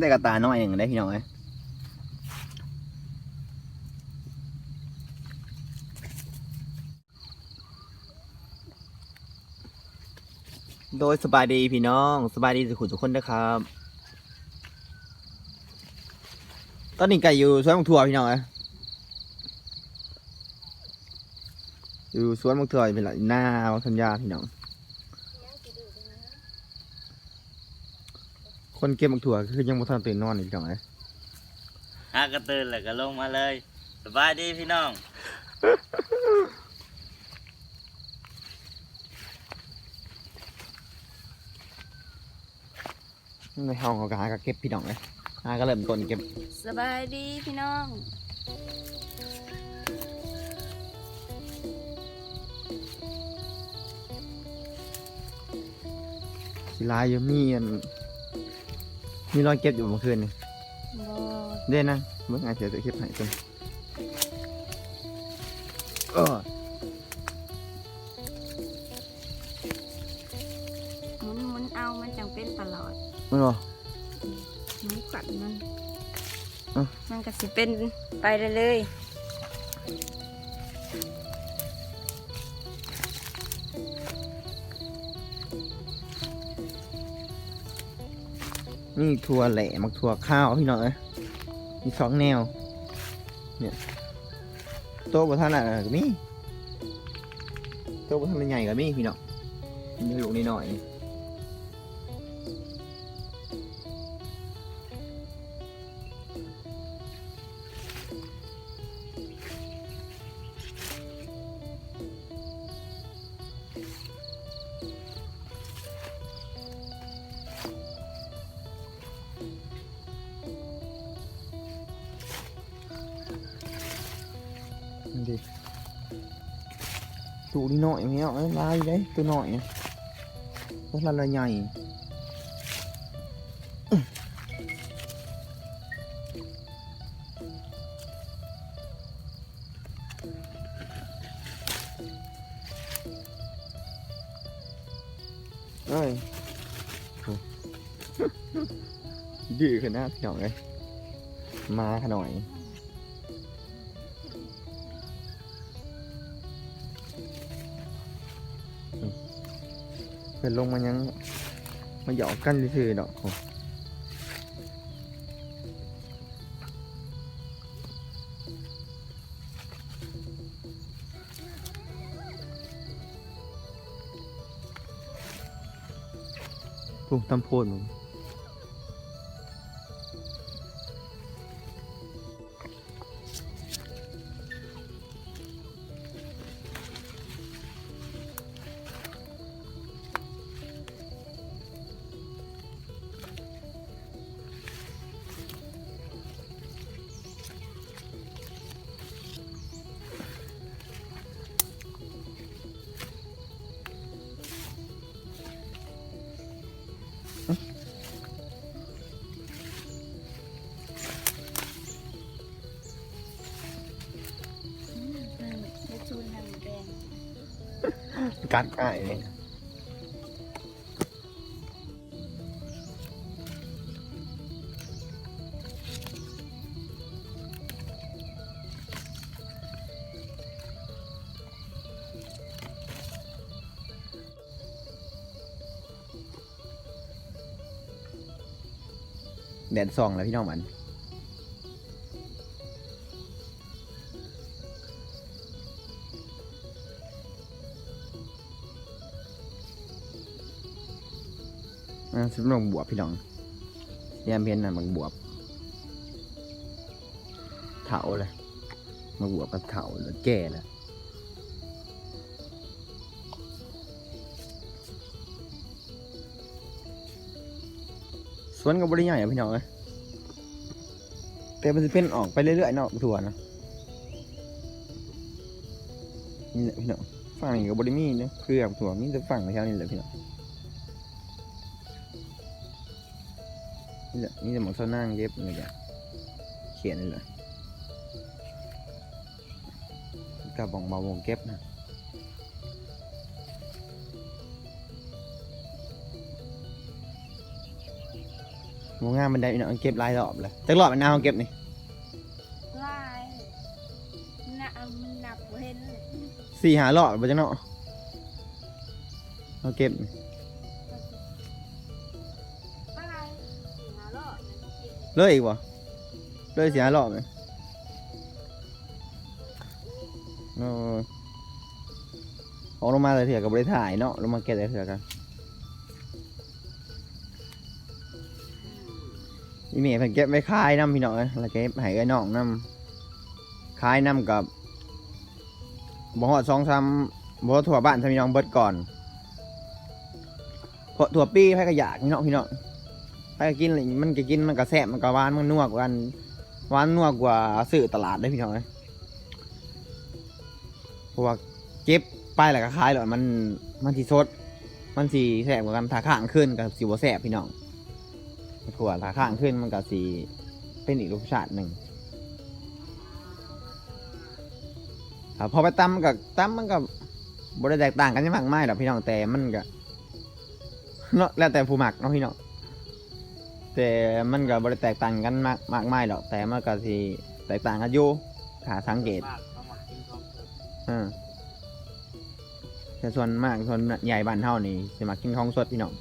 ได้กระตาน้อยอย่างได้พี่น้องเอ้ยโดยสบายดีพี่น้องสบายดีสุขุทุกคนนะครับ ตอนนี้ไก่อยู่สวนมังถั่วพี่น้องเอ้ยอยู่สวนมังถั่วเป็นหลักหน้าวัดสัญญาพี่น้อง คนเก็บมังถั่วคือยังบ่ทันตื่นนอนอีกพี่น้องเอ้ยหากระตือนแล้วก็ลงมาเลยสบายดีพี่น้องในห้องเขาก็หาก็เก็บพี่น้องเลยหาก็เริ่มต้นเก็บสบายดีพี่น้องสิลายอยู่มีอัน มีรอยเก็บอยู่เมื่อคืนนี่บอเด้นะเมื่อไงเสียจะเก็บให้เพิ่นเออหมุนหมุนเอามันจังเป็นตลอดมันบ่หมุนกัดมัน อะ มันก็สิเป็นไปเลยเนี่ถั่วแหล่มักถั่วข้าวพี่น้องเอ้ยมีสองแนว เนี่ยโต๊ะบนท่านอะก็มีโต๊ะบนท่านใหญ่ก็มีพี่น้องมีลูกนิดหน่อย ตูนี่หน่อยไหมเอาไอ้ลายเลยตัว เอ้ยโอ้ดื้อขนาดพี่น้องเลยมาขน่อยเพิ่นลงมายัง มาหยอกกันซื่อๆดอกโอ้ปุ๊บตำโพดมึ กัดง่ายเลยแดดส่องแล้วพี่น้องมัน อ่าสิบลงบวบพี่น้องเรียมเพียนน่ะมันบวบเถาเลยมาบวบกับเถาแล้วแก่แล้วสวนกับบริใหญ่ะพี่น้องเอ้ยแต่มันจะเป็นออกไปเรื่อยๆเนาะถั่วนะนี่แหละพี่น้องฝั่งนี้กับบริมีเนี่ยเพื่อถั่วมีแต่ฝั่งแถวนี้แหละพี่น้อง นี่แหละนี่จะหมองเส้านั่งเย็บเลยจ้ะเขียนเลยเหรอกับบองเบาวงเก็บนะโมงามมันได้พี่น้องเก็บหลายรอบเลยจักรอบมันเอาเก็บนี่ลายหนักมันหนักเห็นเลยสี่หารอบบ่จังเนาะเอาเก็บ เลยอีกบ่เลยเสี่หารอบเลยเออออกลงมาเลยเถื่อกับบริถ่ายเนาะลงมาเก็บเลยเถื่อกันอีเมย์เพิ่นเก็บไว้ขายน้ำพี่น้องเอ้ยแล้วเก็บให้ไอ้น้องน้ำขายน้ำกับบ่ฮอดสองสามบ่ฮอดทั่วบ้านทำพี่น้องเบิดก่อนเพราะถั่วปีไผก็อยากพี่น้องพี่น้อง ไผก็กินมันก็กินมันก็แซ่บมันก็หวานมันนัวกว่ากันหวานนัวกว่าซื้อตลาดได้พี่น้องเพราะว่าเก็บไปแล้วก็ขายแล้วมันมันสิสด มันสิแซ่บกว่ากันถ้าข้างขึ้นก็สิบ่แซ่บพี่น้องถั่วถ้าข้างขึ้นมันก็สิเป็นอีกรสชาติหนึ่งพอไปตำกับตำมันก็บริแตกต่างกันยังมากมายหรอกพี่น้องแต่มันก็เนาะแล้วแต่ผู้หมักเนาะพี่น้อง แต่มันก็บริแตกต่างกันมากมากมายหรอกแต่มันก็สิแตกต่างกันอยู่ขาสังเกตเขามากินขออแต่ส่วนมากส่วนใหญ่บ้านเท่านี่สิมากินของสดพี่น้อง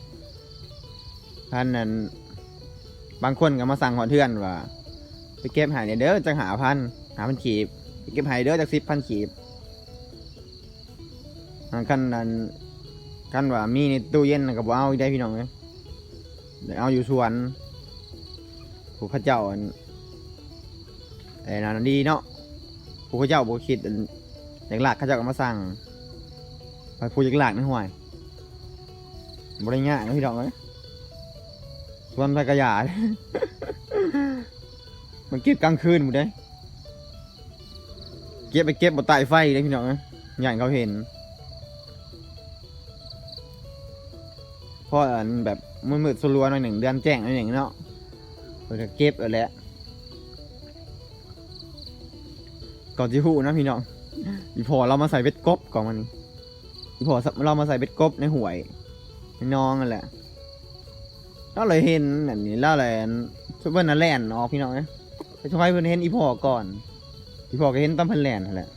ท่านนั้นบางคนก็มาสั่งหอเทือนว่าไปเก็บหายเด้อจังหาพันหาพันขีบไปเก็บหายเด้อจากสิบพันขีบขั้นนั้นขั้นว่ามีในตู้เย็นก็บ่เอาได้พี่น้องเลยเดี๋ยวเอาอยู่สวน ผู้ข้าเจ้าอันไอ้นั่นดีเนาะผู้ข้าเจ้าบ่คิดอันอยากหลักเขาเจะก็มาสั่งไปพูดอยากหลักนะห่วยบริง่ายนะพี่ดอกเอ้ยส่วนไปกระยามันเก็บกลางคืนหมดเลยเก็บไปเก็บบนใต้ไฟเลยพี่น้องเอ้ยอย่างเขาเห็นเพราะอันแบบมืดๆสลัวหน่อยหนึ่งเดือนแจ้งหน่อยหนึ่งเนาะ เพื่อเก็บเอาแหละก่อนจะหูนะพี่น้องอีพอเรามาใส่เบ็ดกบก่อนมันนี่อีพอเรามาใส่เบ็ดกบในห่วยในน้องนั่นแหละเราเลยเห็นอันนี้เราเลยซุปเปอร์นันแลนด์ออกพี่น้องนะไปช่วยเพื่อนเห็นอีพอก่อน อีพอก็เห็นตั้มพันแลนด์นั่นแหละ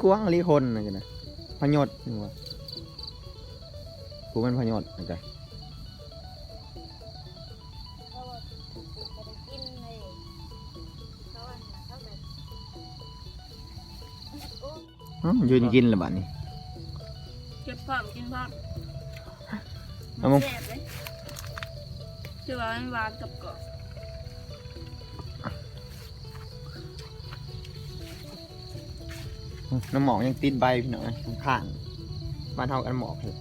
กวางลีคนนะกันนะพยศนี่วะ กูเป็นพยศนะจ๊ะเขาว่าจะได้กินเลยเขาว่าเขาแบบโอ้อ้าวยืนกินเลยบ้านี้ เก็บพร้อมกินพร้อมเอามาแซ่บเลยคือว่ามันหวานกับกรอบน้ำหมอกยังติดใบพี่น้องข้างๆบ้านเท่ากันหมอกเลย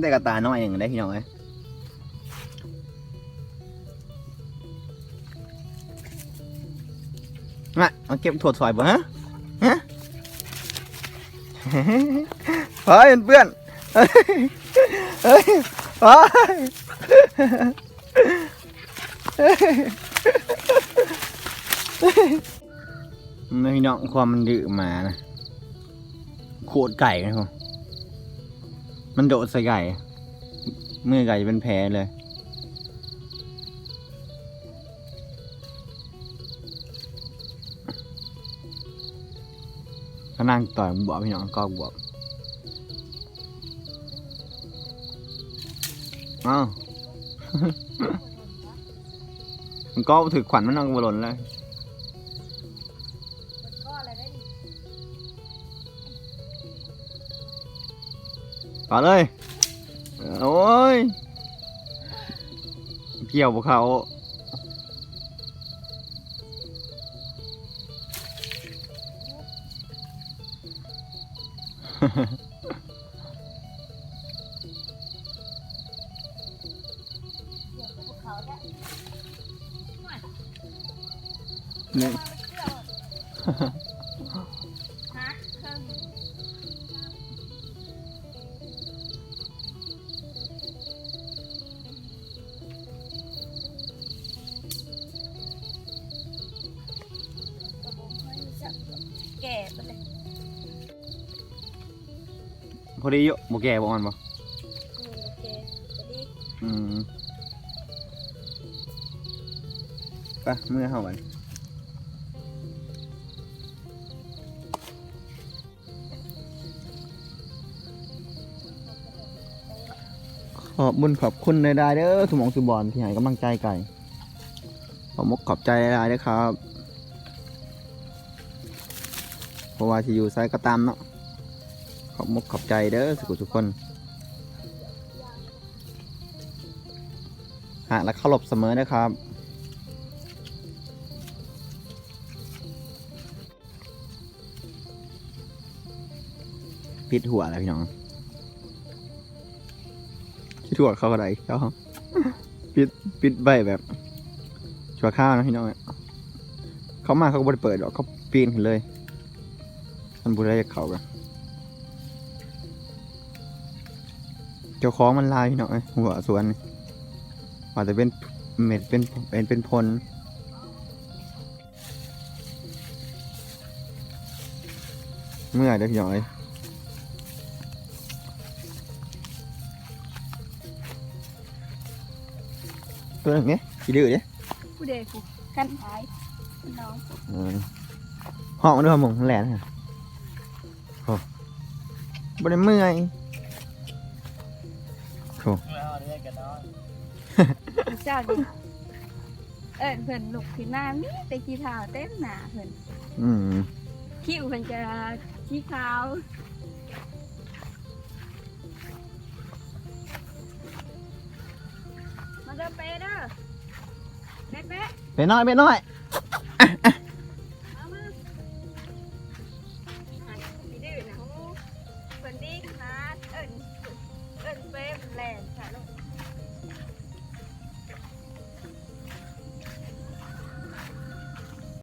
ได้กระตาน้อยอย่างได้พี่น้องเอ้ยมามาเก็บถั่วซอยบ่ฮะฮะเฮ้ยเพื่อนเฮ้ยเฮ้ยเฮ้ยนี่น้องความมันดื้อมานะโคตรไก่นะครับ มันโดดใส่ไก่มือไก่เป็นแผลเลย ก็นั่งต่อยมันบวกพี่น้องก็บวกอ้าว มันก็ถือขวัญมันนองบหล่นเลย ต่อเลยโอ้ย เกี่ยวพวกเขาเดี๋ยวพวกเขาเนี่ย พอดีอยู่บ่แก่บ่อ่อนบ่อืมโอเคจะดีอืมไปเมื่อเฮาบัดขอบบุญขอบคุณในได้เด้อทุกหมองสุบอลที่ให้กำลังใจไก่ขอบมกขอบใจหลายๆเด้อครับเพราะว่าที่อยู่ไซก็ตามเนาะ ขอบมกขอบใจเด้อสุขทุกคนหากและเคารพเสมอนะครับปิดหัวแล้วพี่น้องปิดหัวเข้าอะไรเขาปิดปิดใบแบบชัวข้าวนะพี่น้องเขามาเขาก็บริเปิดหรอกเขาปีนขึ้นเลยมันบุได้จากเขากัน เจ้าของมันลายพี่น้องเอ้ยหัวสวนนี่อาจจะเป็นเม็ดเป็นเป็นเป็นพลเมื่อยเด้อพี่น้องเอ้ยตัวนึงเนี่ยกี่ดื้อเนี่ยผู้เด็กกูกันหายน้องห้องมันด้วยหมงแหลนฮะโอ้บ่ได้เมื่อย เมื่อเอาเรียกกันนอนเจ้าดิเอิ้นเพิ่นลุกขึ้นมามีแต่ขี้เท้าเต็มหน้าเพิ่นอืมคิ้วเพิ่นจะขี้ขาวมาเด้อเปเด้อเป๊ะเป๊ะไปน้อยไปน้อยๆ